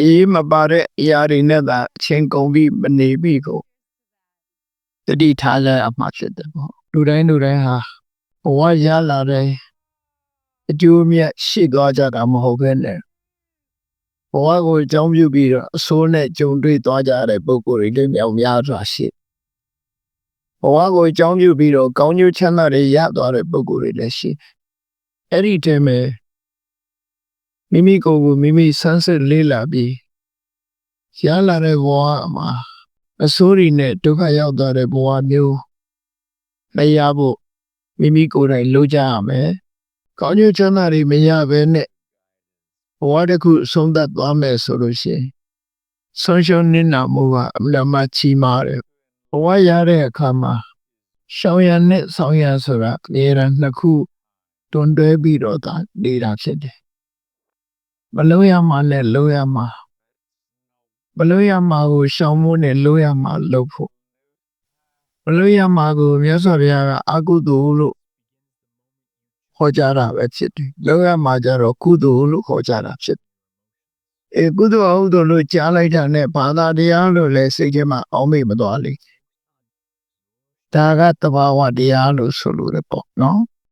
အေးမပါတဲ့အရာတွေနဲ့သာအချင်းကုန်ပြီးမနေပြီးကိုတတိထားလဲအမှားဖြစ်တယ်ပေါ့လူတိုင်းလူတိုင်းဟာဘဝရလာတဲ့အကျိုးအမြတ်ရှိသွားကြတာမဟုတ်ဘဲနဲ့ဘဝကိုအကြောင်းပြုပြီးတော့အဆိုးနဲ့ကြုံတွေ့သွားကြတဲ့ပုံကိုယ်တွေလည်းမြောက်များစွာရှိဘဝကိုအကြောင်းပြုပြီးတော့ကောင်းကျိုးချမ်းသာတွေရသွားတဲ့ပုံကိုယ်တွေလည်းရှိအဲ့ဒီတည်းမဲ့ မိမိကိုယ်ကိုမိမိဆန်းစစ်လေးလာပြီးရလာတဲ့ဘဝမှာအဆိုးတွေနဲ့ဒုက္ခရောက်သွားတဲ့ဘဝမျိုးမရဖို့မိမိကိုယ်တိုင်လုပ်ကြရမယ်။ကောင်းကျိုးချမ်းသာတွေမရဘဲနဲ့ဘဝတစ်ခုအဆုံးသတ်သွားမယ်ဆိုလို့ရှိရင်ဆုံးရှုံးနစ်နာမှုကအမှန်မှကြီးမားတယ်။ဘဝရတဲ့အခါမှာရှောင်ရံနဲ့ဆောင်ရံဆိုတာအများရန်နှစ်ခုတွန်တွဲပြီးတော့သာနေတာဖြစ်တယ်။ မလို့ရမှလည်းလို့ရမှာမလို့ရမှာကိုရှောင်မှုနဲ့လို့ရမှာလို့ဖို့မလို့ရမှာကိုမြတ်စွာဘုရားကအကုသိုလ်လို့ဟောကြားတာပဲဖြစ်တယ်။လို့ရမှာကြတော့ကုသိုလ်လို့ဟောကြားတာဖြစ်တယ်။အဲကုသိုလ်အဟုတ်သိုလ်လို့ကြားလိုက်တာနဲ့ဘာသာတရားလို့လည်းစိတ်ထဲမှာအောင်းမိမသွားလိမ့်။ဒါကတဘာဝတရားလို့ဆိုလို့ရပေါ့နော်